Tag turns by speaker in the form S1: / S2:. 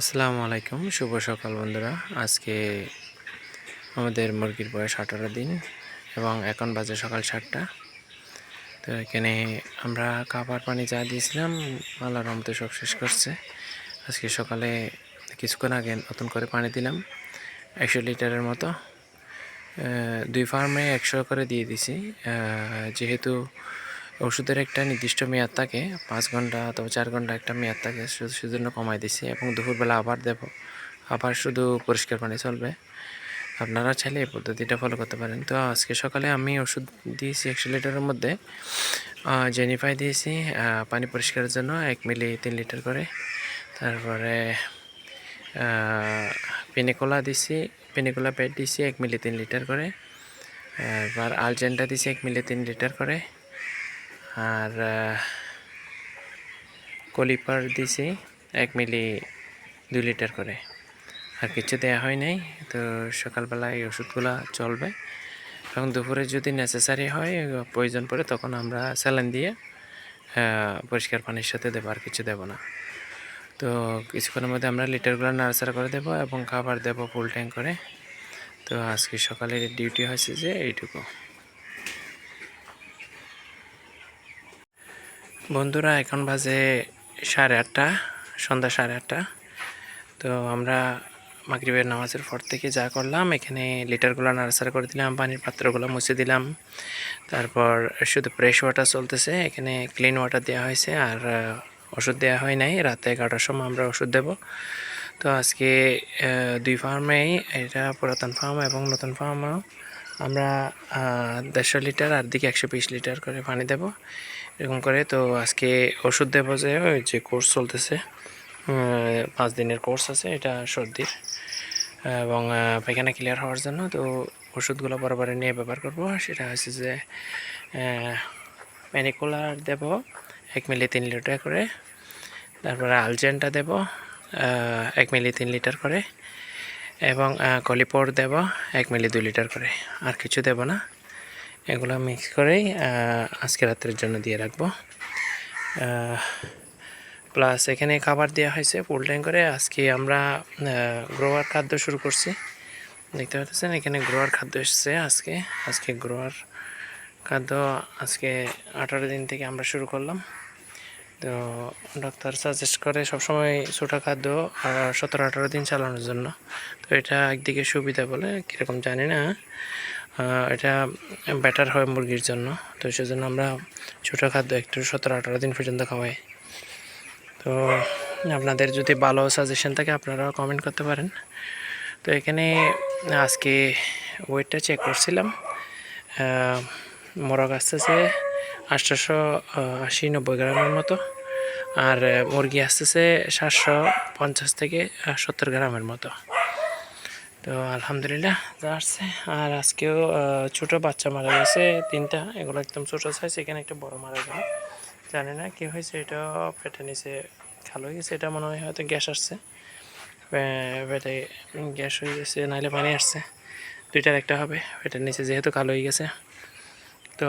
S1: আসসালামু আলাইকুম, শুভ সকাল বন্ধুরা। আজকে আমাদের মুরগির বয়স আঠারো দিন এবং এখন বাজে সকাল সাতটা। তো এখানে আমরা খাবার পানি যা দিয়েছিলাম আল্লাহ রহমতে সব শেষ করছে। আজকে সকালে কিছুক্ষণ আগে নতুন করে পানি দিলাম, একশো লিটারের মতো। দুই ফার্মে একশো করে দিয়ে দিছি। যেহেতু ওষুধের একটা নির্দিষ্ট মেয়াদ থাকে, পাঁচ ঘণ্টা অথবা চার ঘণ্টা একটা মেয়াদ থাকে সেজন্য কমাই দিছি এবং দুপুরবেলা আবার দেব। আবার শুধু পরিষ্কার পানি চলবে। আপনারা চাইলে এই পদ্ধতিটা ফলো করতে পারেন। তো আজকে সকালে আমি ওষুধ দিয়েছি একশো লিটারের মধ্যে। জেনিফাই দিয়েছি পানি পরিষ্কারের জন্য এক মিলি তিন লিটার করে। তারপরে পিনেকোলা দিছি পিনেকোলা প্যাড দিছি এক মিলি তিন লিটার করে। এবার আলজেন্টা দিছি এক মিলি তিন লিটার করে। আর কলিপার দিছি এক মিলি দুই লিটার করে। আর কিছু দেওয়া হয় নাই, তো সকালবেলা এই ওষুধগুলো চলবে। এবং দুপুরে যদি নেসেসারি হয়, প্রয়োজন পড়ে তখন আমরা স্যালাইন দিয়ে পরিষ্কার পানির সাথে দেবো, আর কিছু দেবো না। তো কিছুক্ষণের মধ্যে আমরা লিটারগুলো নাড়াচাড়া করে দেবো এবং খাবার দেবো ফুল ট্যাঙ্ক করে। তো আজকে সকালের ডিউটি হয়েছে যে এইটুকু। বন্ধুরা, এখন বাজে সাড়ে আটটা, সন্ধ্যা সাড়ে আটটা। তো আমরা মাগরিবের নামাজের পর থেকে যা করলাম, এখানে লিটারগুলো নাড়াচাড়া করে দিলাম, পানির পাত্রগুলো মুছে দিলাম। তারপর শুধু ফ্রেশ ওয়াটার চলতেছে, এখানে ক্লিন ওয়াটার দেওয়া হয়েছে, আর ওষুধ দেওয়া হয় নাই। রাতে এগারোটার সময় আমরা ওষুধ দেব। তো আজকে দুই ফার্মেই এটা পুরাতন ফার্ম এবং নতুন ফার্মও আমরা দেড়শো লিটার আর দিকে একশো বিশ লিটার করে পানি দেব। এরকম করে তো আজকে ওষুধ দেবো যে, ওই যে কোর্স চলতেছে। পাঁচ দিনের কোর্স আছে, এটা সর্দির। এবং পায়খানা ক্লিয়ার হওয়ার জন্য তো ওষুধগুলো বরাবর নিয়ে ব্যবহার করব। সেটা হচ্ছে যে প্যানিকুলার দেব, এক মিলি তিন লিটার করে। তারপরে আলজেনটা দেব এক মিলি তিন লিটার করে। এবং কলিপোর দেব এক মিলি দুই লিটার করে। আর কিছু দেব না। এগুলো মিক্স করেই আজকে রাত্রের জন্য দিয়ে রাখব। প্লাস এখানে খাবার দেওয়া হয়েছে ফুল টাইম করে। আজকে আমরা গ্রোয়ার খাদ্য শুরু করছি। দেখতে পাচ্ছেন, এখানে গ্রোয়ার খাদ্য এসেছে আজকে। আজকে গ্রোয়ার খাদ্য আজকে আঠারো দিন থেকে আমরা শুরু করলাম। তো ডাক্তার সাজেস্ট করে সবসময় ছোটা খাদ্য সতেরো, আঠারো দিন চালানোর জন্য। তো এটা একদিকে সুবিধা বলে, কীরকম জানি না। এটা বেটার হয় মুরগির জন্য। তো সেজন্য আমরা ছোটো খাদ্য একটু সতেরো, আঠারো দিন পর্যন্ত খাওয়াই। তো আপনাদের যদি ভালো সাজেশন থাকে, আপনারাও কমেন্ট করতে পারেন। তো এখানে আজকে ওয়েটটা চেক করছিলাম। মোরগ আসতেছে আটশোশো আশি, নব্বই গ্রামের মতো। আর মুরগি আসতেছে সাতশো পঞ্চাশ থেকে সত্তর গ্রামের মতো। তো আলহামদুলিল্লাহ, যা আসছে। আর আজকেও ছোট বাচ্চা মারা গেছে, তিনটা। এগুলো একদম ছোটো সাইজ এখানে একটা বড় মারা গেল জানি না কী হয়েছে এটা পেটে নিচে খালো হয়ে গেছে। এটা মনে হয় হয়তো গ্যাস আসছে। পেটে গ্যাস হয়ে গেছে নাহলে পানি আসছে। দুইটার একটা হবে, পেটের নিচে যেহেতু কালো হয়ে গেছে। তো